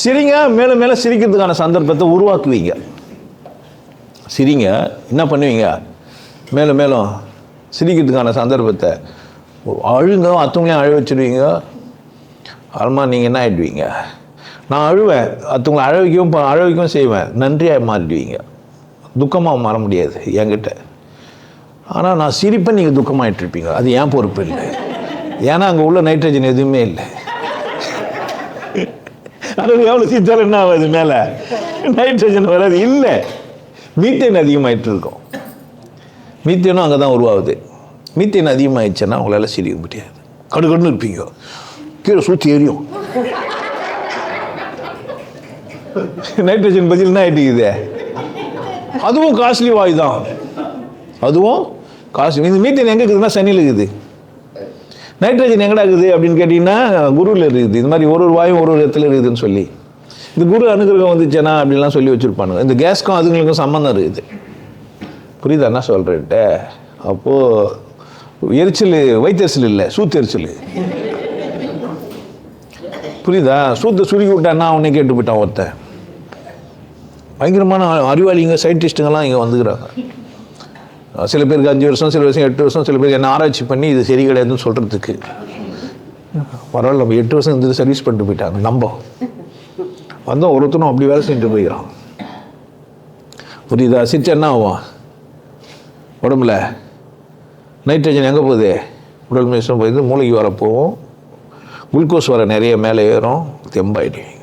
சிரிங்க மேலும் மேலும் சிரிக்கிறதுக்கான சந்தர்ப்பத்தை உருவாக்குவீங்க. சிரிங்க என்ன பண்ணுவீங்க? மேலும் மேலும் சிரிக்கிறதுக்கான சந்தர்ப்பத்தை அழுங்க அத்தவங்களையும் அழ வச்சுருவீங்க. அருமா நீங்கள் என்ன ஆகிடுவீங்க நான் அழுவேன் அத்தவங்களை அழ வைக்கவும் அழ வைக்கவும் செய்வேன். நன்றியாக மாறிடுவீங்க. துக்கமாக மாற முடியாது என்கிட்ட. ஆனால் நான் சிரிப்பை நீங்கள் துக்கமாகிட்டு இருப்பீங்க அது ஏன் பொறுப்பு இல்லை? ஏன்னா அங்கே உள்ள நைட்ரஜன் எதுவுமே இல்லை. அது எவ்வளோ சீத்தாலும் என்ன ஆகுது மேலே? நைட்ரஜன் வராது. இல்லை. மீத்தேன் அதிகமாகிட்டு இருக்கும். மீத்தேனும் அங்கே தான் உருவாகுது. மீத்தேன் அதிகமாகிடுச்சுன்னா உங்களால் சிரிக்க முடியாது. கடுகடுன்னு இருப்பீங்க. கீழே சுற்றி எரியும். நைட்ரஜன் பதில் என்ன ஆகிட்டு அதுவும் காஸ்ட்லி வாய் தான் அதுவும் காஸ்ட்லி இந்த மீத்தேன் எங்கே இருக்குதுன்னா சனியில் இருக்குது. நைட்ரஜன் எங்கடா இருக்குது அப்படின்னு கேட்டிங்கன்னா குருவில் இருக்குது. இது மாதிரி ஒரு ஒரு வாயும் ஒரு ஒரு இடத்துல இருக்குதுன்னு சொல்லி. இந்த குரு அனுகிரகம் வந்துச்சேனா அப்படின்லாம் சொல்லி வச்சுருப்பானுங்க இந்த கேஸ்க்கும் அதுங்களுக்கும் சம்மந்தம் இருக்குது. புரியுதா? என்ன சொல்கிறேன்ட்ட அப்போது எரிச்சல் வைத்தெரிச்சல் இல்லை சூத்தெரிச்சல் புரியுதா? சூத்தை சுருக்கி விட்டான்னா அவனே கேட்டு போயிட்டான் ஒருத்தன். பயங்கரமான அறிவாளிங்க சயின்டிஸ்ட்டுங்கெல்லாம் இங்கே வந்துக்கிறாங்க. சில பேருக்கு அஞ்சு வருஷம் சில வருஷம் எட்டு வருஷம் சில பேருக்கு என்ன ஆராய்ச்சி பண்ணி இது சரி கிடையாதுன்னு சொல்கிறதுக்கு பரவாயில்ல நம்ம எட்டு வருஷம் இந்த சர்வீஸ் பண்ணிட்டு போயிட்டாங்க. நம்ம வந்தோம் ஒருத்தனும் அப்படி வேலை செஞ்சுட்டு போயிடறான். புரியுதா? சிரிச்சா என்ன ஆகும் உடம்புல? நைட்ரஜன் எங்கே போகுது? உடல் மீசம் போயிருந்து மூளைக்கு வர போகும். குளுக்கோஸ் வர நிறைய மேலே ஏறும். தெம்பாயிடுவீங்க.